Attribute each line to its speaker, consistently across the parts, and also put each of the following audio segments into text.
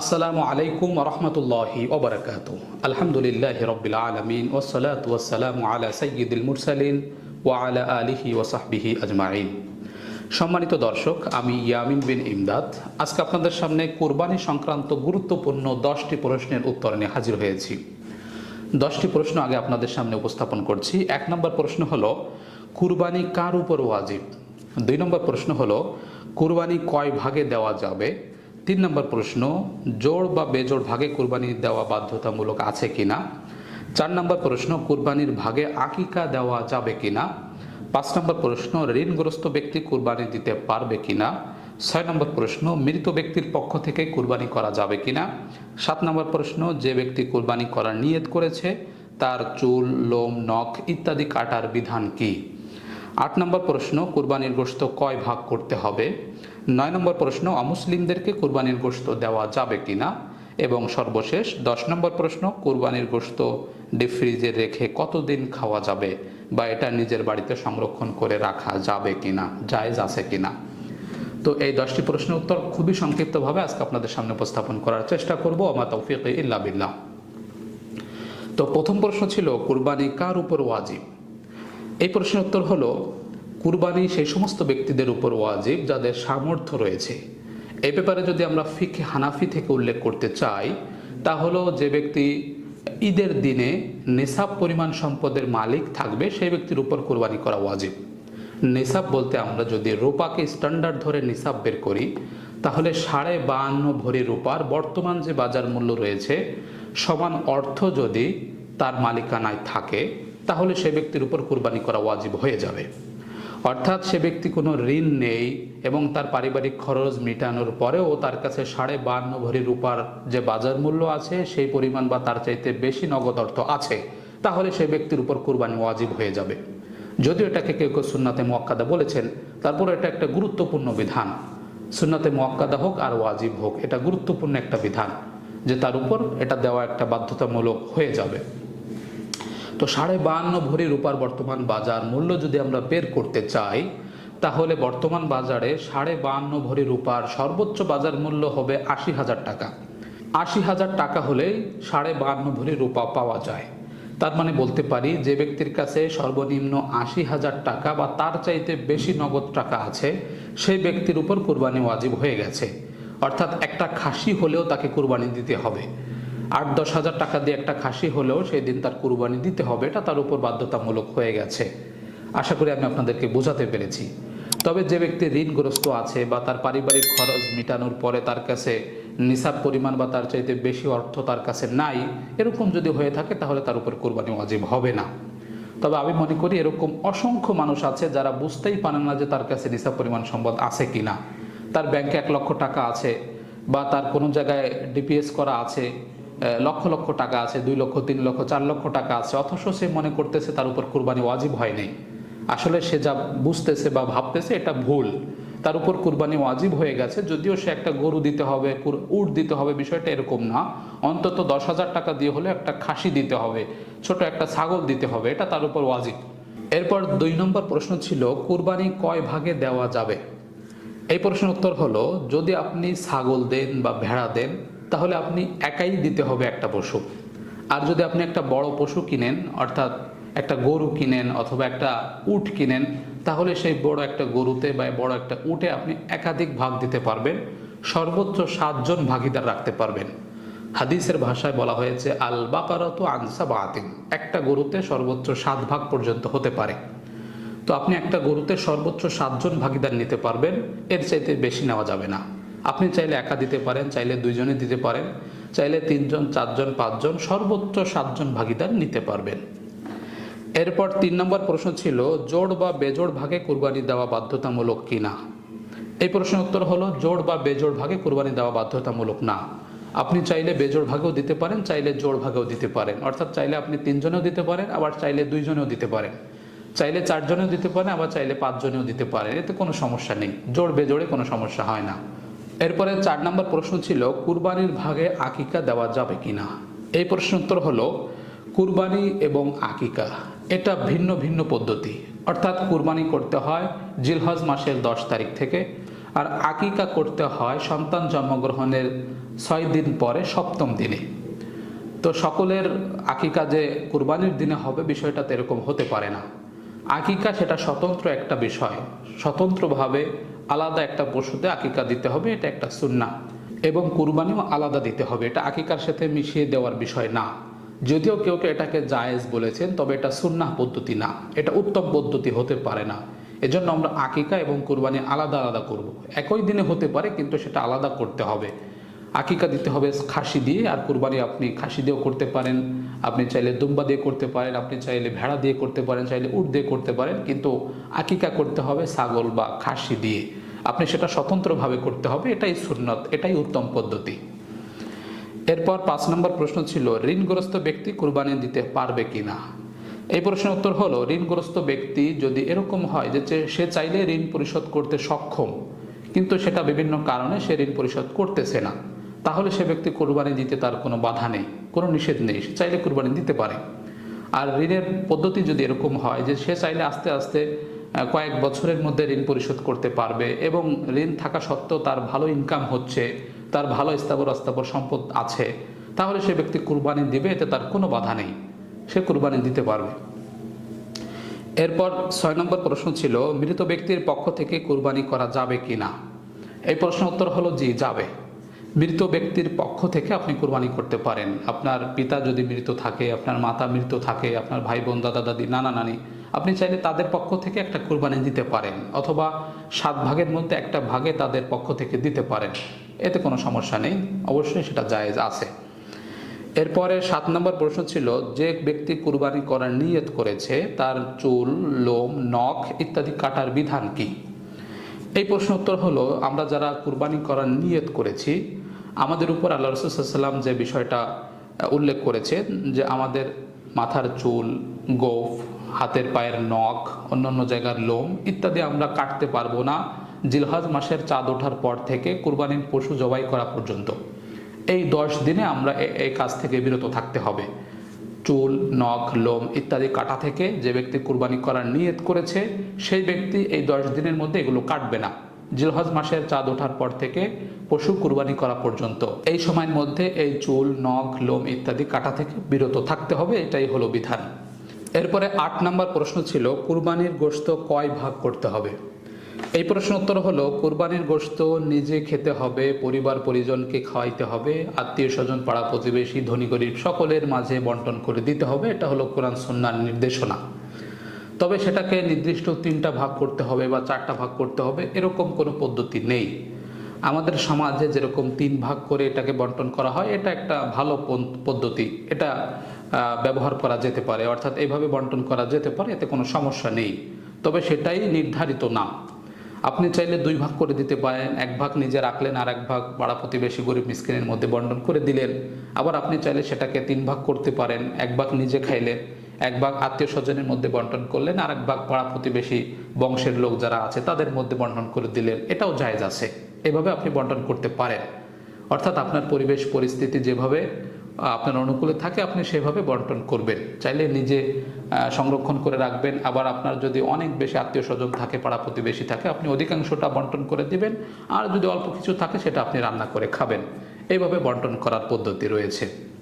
Speaker 1: আসসালামু আলাইকুম রহমতুল্লাহি ওবরাকাত আলহামদুলিল্লাহ রবিল আলমিন ওসলাত ওসালাম আলা সৈয়দুল মুরসালিন ওয়া আলা আলিহি ওসাহবিহি আজমাইন। সম্মানিত দর্শক, আমি ইয়ামিন বিন ইমদাদ। আজকে আপনাদের সামনে কোরবানি সংক্রান্ত গুরুত্বপূর্ণ দশটি প্রশ্নের উত্তর নিয়ে হাজির হয়েছি। দশটি প্রশ্ন আগে আপনাদের সামনে উপস্থাপন করছি। এক নম্বর প্রশ্ন হলো, কুরবানি কার উপর ওয়াজিব? দুই নম্বর প্রশ্ন হলো, কুরবানি কয় ভাগে দেওয়া যাবে? তিন নম্বর প্রশ্ন জোড় বা বেজোড় ভাগে কুরবানি দেওয়া বাধ্যতামূলক আছে কিনা? চার নম্বর প্রশ্ন, কুরবানির ভাগে আকিকা দেওয়া যাবে কিনা? পাঁচ নম্বর প্রশ্ন, ঋণগ্রস্ত ব্যক্তি কুরবানি দিতে পারবে কিনা? ছয় নম্বর প্রশ্ন, মৃত ব্যক্তির পক্ষ থেকে কুরবানি করা যাবে কিনা? সাত নম্বর প্রশ্ন, যে ব্যক্তি কুরবানি করার নিয়ত করেছে, তার চুল, লোম, নখ ইত্যাদি কাটার বিধান কি? আট নম্বর প্রশ্ন, কুরবানির গোশত কয় ভাগ করতে হবে? নয় নম্বর প্রশ্ন, অমুসলিমদেরকে কুরবানির গোশত দেওয়া যাবে কি না এবং সর্বশেষ, দশ নম্বর প্রশ্ন, কুরবানির গোশত ডিপ ফ্রিজে রেখে কতদিন খাওয়া যাবে? বা এটা নিজের বাড়িতে সংরক্ষণ করে রাখা যাবে কিনা? জায়েজ আছে কিনা? তো এই দশটি প্রশ্নের উত্তর খুবই সংক্ষিপ্তভাবে আজকে আপনাদের সামনে উপস্থাপন করার চেষ্টা করব। আমার তৌফিক ইল্লা বিল্লাহ। তো প্রথম প্রশ্ন ছিল, কুরবানি কার উপর ওয়াজিব? এই প্রশ্নের উত্তর হলো কুরবানি সেই সমস্ত ব্যক্তিদের উপর ওয়াজিব, যাদের সামর্থ্য রয়েছে। এ ব্যাপারে যদি আমরা ফিকে হানাফি থেকে উল্লেখ করতে চাই তা হলো যে ব্যক্তি ঈদের দিনে নেশাব পরিমাণ সম্পদের মালিক থাকবে, সেই ব্যক্তির উপর কোরবানি করা ওয়াজিব। নিসাব বলতে আমরা যদি রূপাকে স্ট্যান্ডার্ড ধরে নিসাব বের করি, তাহলে সাড়ে বাহান্ন ভরি রূপার বর্তমান যে বাজার মূল্য রয়েছে, সমান অর্থ যদি তার মালিকানায় থাকে, তাহলে সে ব্যক্তির উপর কোরবানি করা ওয়াজিব হয়ে যাবে। অর্থাৎ সে ব্যক্তি কোনো ঋণ নেই এবং তার পারিবারিক খরচ মেটানোর পরেও তার কাছে সাড়ে বান্ন ভরি রূপার যে বাজার মূল্য আছে, সেই পরিমাণ বা তার চাইতে বেশি নগদ অর্থ আছে, তাহলে সে ব্যক্তির উপর কুরবানি ওয়াজিব হয়ে যাবে। যদিও এটাকে কেউ কেউ সুন্নাতে মোয়াক্কাদা বলেছেন তারপর এটা একটা গুরুত্বপূর্ণ বিধান। সুন্নাতে মোয়াক্কাদা হোক আর ওয়াজিব হোক, এটা গুরুত্বপূর্ণ একটা বিধান, যে তার উপর এটা দেওয়া একটা বাধ্যতামূলক হয়ে যাবে। তো সাড়ে বাহান্ন ভরি রূপার বর্তমান বাজার মূল্য যদি আমরা বের করতে চাই, তাহলে বর্তমান বাজারে সাড়ে বাহান্ন ভরি রূপার সর্বোচ্চ বাজার মূল্য হবে আশি হাজার টাকা। আশি হাজার টাকা হলেই সাড়ে বাহান্ন ভরি রূপা পাওয়া যায়। তার মানে বলতে পারি যে ব্যক্তির কাছে সর্বনিম্ন আশি হাজার টাকা বা তার চাইতে বেশি নগদ টাকা আছে, সেই ব্যক্তির উপর কোরবানি ওয়াজিব হয়ে গেছে। অর্থাৎ একটা খাসি হলেও তাকে কোরবানি দিতে হবে। আট দশ হাজার টাকা দিয়ে একটা খাসি হলেও সেই দিন তার কুরবানি দিতে হবে। এটা তার উপর বাধ্যতামূলক হয়ে গেছে। আশা করি আমি আপনাদেরকে বোঝাতে পেরেছি। তবে যে ব্যক্তি ঋণগ্রস্ত আছে বা তার পারিবারিক খরচ মেটানোর পরে তার কাছে নিসাব পরিমাণ বা তার চাইতে বেশি অর্থ তার কাছে নাই, এরকম যদি হয়ে থাকে তাহলে তার উপর কোরবানি ওয়াজিব হবে না। তবে আমি মনে করি এরকম অসংখ্য মানুষ আছে যারা বুঝতেই পারেন না যে তার কাছে নিসাব পরিমাণ সম্পদ আছে কি না তার ব্যাংকে এক লক্ষ টাকা আছে বা তার কোনো জায়গায় ডিপিএস করা আছে লক্ষ লক্ষ টাকা আছে, দুই লক্ষ, তিন লক্ষ, চার লক্ষ টাকা আছে। অথচ সে মনে করতেছে তার উপর কুরবানি ওয়াজিব হয় নাই। আসলে সে যা বুঝতেছে বা ভাবতেছে এটা ভুল। তার উপর কুরবানি ওয়াজিব হয়ে গেছে, যদিও সে একটা গরু দিতে হবে উট দিতে হবে, বিষয়টা এরকম না। অন্তত দশ হাজার টাকা দিয়ে হলে একটা খাসি দিতে হবে, ছোট একটা ছাগল দিতে হবে, এটা তার উপর ওয়াজিব। এরপর দুই নম্বর প্রশ্ন ছিল, কুরবানি কয় ভাগে দেওয়া যাবে? এই প্রশ্নের উত্তর হলো, যদি আপনি ছাগল দেন বা ভেড়া দেন তাহলে আপনি একাই দিতে হবে একটা পশু। আর যদি আপনি একটা বড় পশু কিনেন, অর্থাৎ একটা গরু কিনেন অথবা একটা উট কিনেন, তাহলে সেই বড় একটা গরুতে বা বড় একটা উটে আপনি একাধিক ভাগ দিতে পারবেন, সর্বোচ্চ সাতজন ভাগিদার রাখতে পারবেন। হাদিসের ভাষায় বলা হয়েছে আল বাকারত আনসা বাতিন একটা গরুতে সর্বোচ্চ সাত ভাগ পর্যন্ত হতে পারে। তো আপনি একটা গরুতে সর্বোচ্চ সাতজন ভাগিদার নিতে পারবেন, এর চাইতে বেশি নেওয়া যাবে না। আপনি চাইলে একা দিতে পারেন, চাইলে দুইজনে দিতে পারেন, চাইলে তিনজন, চারজন, পাঁচজন, সর্বোচ্চ সাতজন ভাগিদার নিতে পারবেন। এরপর তিন নম্বর প্রশ্ন ছিল, জোড় বা বেজোড় ভাগে কুরবানি দেওয়া বাধ্যতামূলক কি না এই প্রশ্নের উত্তর হলো, জোড় বা বেজোড় ভাগে কুরবানি দেওয়া বাধ্যতামূলক না। আপনি চাইলে বেজোড় ভাগেও দিতে পারেন, চাইলে জোড় ভাগেও দিতে পারেন। অর্থাৎ চাইলে আপনি তিনজনেও দিতে পারেন, আবার চাইলে দুইজনেও দিতে পারেন। চাইলে চারজনেও দিতে পারেন, আবার চাইলে পাঁচজনেও দিতে পারেন। এতে কোনো সমস্যা নেই। জোড় বেজোড়ে কোনো সমস্যা হয় না। এরপরে চার নম্বর প্রশ্ন ছিল, কুরবানির ভাগে আকিকা দেওয়া যাবে কিনা? এই প্রশ্ন উত্তর হলো, কুরবানি এবং আকিকা, এটা ভিন্ন ভিন্ন পদ্ধতি। অর্থাৎ কুরবানি করতে হয় জিলহজ মাসের দশ তারিখ থেকে, আর আকিকা করতে হয় সন্তান জন্মগ্রহণের ছয় দিন পরে সপ্তম দিনে। তো সকলের আকিকা যে কুরবানির দিনে হবে বিষয়টা তো এরকম হতে পারে না। আকিকা সেটা স্বতন্ত্র একটা বিষয়। স্বতন্ত্রভাবে আলাদা একটা পশুতে আকিকা দিতে হবে, এটা একটা সুন্না এবং কুরবানিও আলাদা দিতে হবে, এটা আকিকার সাথে মিশিয়ে দেওয়ার বিষয় না। যদিও কেউ কেউ এটাকে জায়েজ বলেছেন, তবে এটা সুন্না পদ্ধতি না। এটা উত্তম পদ্ধতি হতে পারে না। এজন্য আমরা আকিকা এবং কুরবানি আলাদা আলাদা করব। একই দিনে হতে পারে, কিন্তু সেটা আলাদা করতে হবে। আকিকা দিতে হবে, খাসি দিয়ে। আর কুরবানি আপনি খাসি দিয়েও করতে পারেন। আপনি চাইলে দুম্বা দিয়ে করতে পারেন, আপনি চাইলে ভেড়া দিয়ে করতে পারেন, চাইলে উট দিয়ে করতে পারেন। কিন্তু আকিকা করতে হবে ছাগল বা খাসি দিয়ে। আপনি সেটা স্বতন্ত্রভাবে করতে হবে, এটাই সুন্নত, এটাই উত্তম পদ্ধতি। এরপর পাঁচ নম্বর প্রশ্ন ছিল, ঋণগ্রস্ত ব্যক্তি কুরবানি দিতে পারবে কি না এই প্রশ্নের উত্তর হলো, ঋণগ্রস্ত ব্যক্তি যদি এরকম হয় যে সে চাইলে ঋণ পরিশোধ করতে সক্ষম, কিন্তু সেটা বিভিন্ন কারণে সে ঋণ পরিশোধ করতেছে না। তাহলে সে ব্যক্তি কোরবানি দিতে তার কোনো বাধা নেই, কোনো নিষেধ নেই, সে চাইলে কোরবানি দিতে পারে। আর ঋণের পদ্ধতি যদি এরকম হয় যে সে চাইলে আস্তে আস্তে কয়েক বছরের মধ্যে ঋণ পরিশোধ করতে পারবে এবং ঋণ থাকা সত্ত্বেও তার ভালো ইনকাম হচ্ছে, তার ভালো স্থাবর অস্থাবর সম্পদ আছে, তাহলে সে ব্যক্তি কুরবানি দিবে, এতে তার কোনো বাধা নেই। সে কুরবানি দিতে পারবে। এরপর ছয় নম্বর প্রশ্ন ছিল, মৃত ব্যক্তির পক্ষ থেকে কুরবানি করা যাবে কি না এই প্রশ্ন উত্তর হলো, জি, যাবে। মৃত ব্যক্তির পক্ষ থেকে আপনি কুরবানি করতে পারেন। আপনার পিতা যদি মৃত থাকে, আপনার মাতা মৃত থাকে, আপনার ভাই বোন, দাদা, দাদি, নানা, নানি, আপনি চাইলে তাদের পক্ষ থেকে একটা কুরবানি দিতে পারেন অথবা সাত ভাগের মধ্যে একটা ভাগে তাদের পক্ষ থেকে দিতে পারেন। এতে কোনো সমস্যা নেই, অবশ্যই সেটা জায়েজ আছে। এরপরে সাত নম্বর প্রশ্ন ছিল, যে ব্যক্তি কুরবানি করার নিয়ত করেছে, তার চুল, লোম, নখ ইত্যাদি কাটার বিধান কি? এই প্রশ্ন উত্তর হলো, আমরা যারা কুরবানি করার নিয়ত করেছি আমাদের উপর আল্লাহ রসুলাম যে বিষয়টা উল্লেখ করেছে যে আমাদের মাথার চুল, গোফ, হাতের পায়ের নখ, অন্যান্য জায়গার লোম ইত্যাদি আমরা কাটতে পারব না। জিলহাজ মাসের চাঁদ ওঠার পর থেকে কুরবানির পশু জবাই করা পর্যন্ত। এই দশ দিনে আমরা এই কাজ থেকে বিরত থাকতে হবে। চুল, নখ, লোম ইত্যাদি কাটা থেকে যে ব্যক্তি কুরবানি করার নিয়ত করেছে, সেই ব্যক্তি এই দশ দিনের মধ্যে এগুলো কাটবে না। জিলহজ মাসের চাঁদ ওঠার পর থেকে পশু কুরবানি করা পর্যন্ত। এই সময়ের মধ্যে এই চুল, নখ, লোম ইত্যাদি কাটা থেকে বিরত থাকতে হবে, এটাই হলো বিধান। এরপরে আট নম্বর প্রশ্ন ছিল, কুরবানির গোশত কয় ভাগ করতে হবে? এই প্রশ্ন উত্তর হলো, কুরবানির গোশত নিজে খেতে হবে, পরিবার পরিজনকে খাওয়াইতে হবে, আত্মীয় স্বজন, পাড়া প্রতিবেশী, ধনী গরিব সকলের মাঝে বন্টন করে দিতে হবে, এটা হলো কোরআন সন্ন্যার নির্দেশনা। তবে সেটাকে নির্দিষ্ট তিনটা ভাগ করতে হবে বা চারটা ভাগ করতে হবে, এরকম কোনো পদ্ধতি নেই। আমাদের সমাজে যেরকম তিন ভাগ করে এটাকে বন্টন করা হয়, এটা একটা ভালো পদ্ধতি। এটা ব্যবহার করা যেতে পারে, অর্থাৎ এইভাবে বন্টন করা যেতে পারে, এতে কোনো সমস্যা নেই। তবে সেটাই নির্ধারিত না। আপনি চাইলে দুই ভাগ করে দিতে পারেন, এক ভাগ নিজে রাখলেন আর এক ভাগ পাড়া প্রতিবেশী গরিব মিসকিনের মধ্যে বন্টন করে দিলেন। আবার আপনি চাইলে সেটাকে তিন ভাগ করতে পারেন, এক ভাগ নিজে খাইলেন। এক ভাগ আত্মীয় স্বজনের মধ্যে বন্টন করলেন আর এক ভাগ পাড়া প্রতিবেশী বংশের লোক যারা আছে, তাদের মধ্যে বন্টন করে দিলেন। এটাও জায়েজ আছে। এভাবে আপনি বন্টন করতে পারেন। অর্থাৎ আপনার পরিবেশ, পরিস্থিতি যেভাবে আপনার অনুকূলে থাকে, আপনি সেভাবে বন্টন করবেন। চাইলে নিজে সংরক্ষণ করে রাখবেন। আবার আপনার যদি অনেক বেশি আত্মীয় স্বজন থাকে, পাড়া প্রতিবেশী থাকে, আপনি অধিকাংশটা বন্টন করে দিবেন। আর যদি অল্প কিছু থাকে, সেটা আপনি রান্না করে খাবেন। এইভাবে বন্টন করার পদ্ধতি রয়েছে।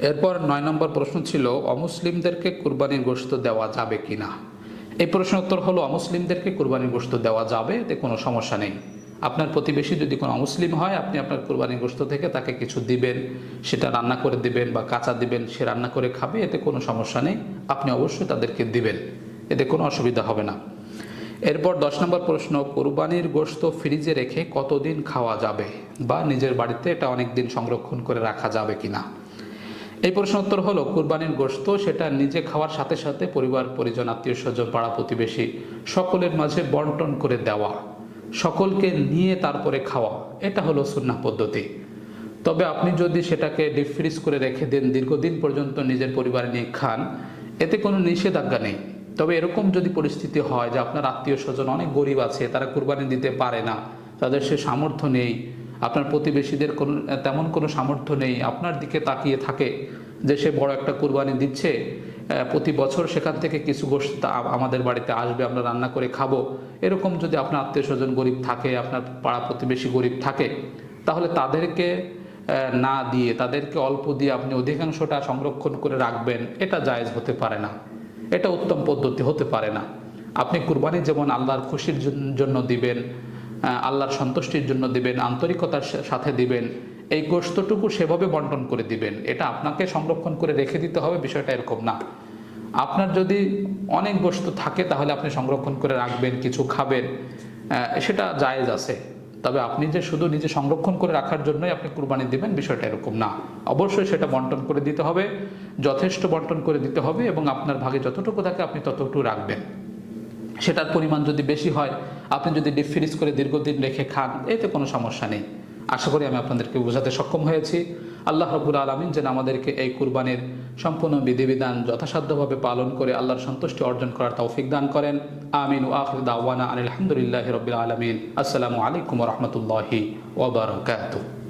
Speaker 1: এরপর নয় নম্বর প্রশ্ন ছিল, অমুসলিমদেরকে কুরবানির গোশত দেওয়া যাবে কি না এই প্রশ্ন উত্তর হলো, অমুসলিমদেরকে কুরবানির গোশত দেওয়া যাবে, এতে কোনো সমস্যা নেই। আপনার প্রতিবেশী যদি কোনো অমুসলিম হয়, আপনি আপনার কুরবানির গোশত থেকে তাকে কিছু দিবেন, সেটা রান্না করে দিবেন বা কাঁচা দিবেন, সে রান্না করে খাবে, এতে কোনো সমস্যা নেই। আপনি অবশ্যই তাদেরকে দিবেন, এতে কোনো অসুবিধা হবে না। এরপর দশ নম্বর প্রশ্ন, কোরবানির গোশত ফ্রিজে রেখে কতদিন খাওয়া যাবে? বা নিজের বাড়িতে এটা অনেক দিন সংরক্ষণ করে রাখা যাবে কিনা? এই প্রশ্ন উত্তর হলো, কুরবানির গোস্ত সেটা নিজে খাওয়ার সাথে সাথে পরিবার, পরিজন, আত্মীয় স্বজন, পাড়া প্রতিবেশী সকলের মাঝে বন্টন করে দেওয়া, সকলকে নিয়ে তারপরে খাওয়া, এটা হলো সুন্নাহ পদ্ধতি। তবে আপনি যদি সেটাকে ডিপ ফ্রিজ করে রেখে দেন, দীর্ঘদিন পর্যন্ত নিজের পরিবার নিয়ে খান, এতে কোনো নিষেধাজ্ঞা নেই। তবে এরকম যদি পরিস্থিতি হয় যে আপনার আত্মীয় স্বজন অনেক গরিব আছে, তারা কুরবানি দিতে পারে না, তাদের সে সামর্থ্য নেই আপনার প্রতিবেশীদের কোনো, তেমন কোনো সামর্থ্য নেই, আপনার দিকে তাকিয়ে থাকে যে সে বড় একটা কুরবানি দিচ্ছে প্রতি বছর সেখান থেকে কিছু গোষ্ঠ আমাদের বাড়িতে আসবে, আমরা রান্না করে খাব। এরকম যদি আপনার আত্মীয় স্বজন গরিব থাকে, আপনার পাড়া প্রতিবেশী গরিব থাকে, তাহলে তাদেরকে না দিয়ে, তাদেরকে অল্প দিয়ে আপনি অধিকাংশটা সংরক্ষণ করে রাখবেন, এটা জায়েজ হতে পারে না। এটা উত্তম পদ্ধতি হতে পারে না। আপনি কুরবানি যেমন আল্লাহর খুশির জন্য দিবেন আল্লাহর সন্তুষ্টির জন্য দিবেন, আন্তরিকতার সাথে দিবেন, এই গোস্তটুকু সেভাবে বন্টন করে দিবেন, এটা আপনাকে সংরক্ষণ করে রেখে দিতে হবে, বিষয়টা এরকম না। আপনার যদি অনেক গোস্ত থাকে, তাহলে আপনি সংরক্ষণ করে রাখবেন, কিছু খাবেন সেটা জায়েজ আছে। তবে আপনি যে শুধু নিজে সংরক্ষণ করে রাখার জন্যই আপনি কুরবানি দিবেন, বিষয়টা এরকম না। অবশ্যই সেটা বন্টন করে দিতে হবে, যথেষ্ট বন্টন করে দিতে হবে এবং আপনার ভাগে যতটুকু থাকে, আপনি ততটুকু রাখবেন। সেটার পরিমাণ যদি বেশি হয়, আপনি যদি ডিপ ফ্রিজ করে দীর্ঘদিন রেখে খান, এতে কোনো সমস্যা নেই। আশা করি আমি আপনাদেরকে বোঝাতে সক্ষম হয়েছি। আল্লাহ রবুল আলমিন যেন আমাদেরকে এই কুরবানির সম্পূর্ণ বিধিবিধান যথাসাধ্যভাবে পালন করে আল্লাহর সন্তুষ্টি অর্জন করার তৌফিক দান করেন। আমিন ও আখির দাওয়ানা আলহামদুলিল্লাহ রবিল আলমিন। আসসালামু আলাইকুম রহমতুল্লাহি ওবরাকাতুহ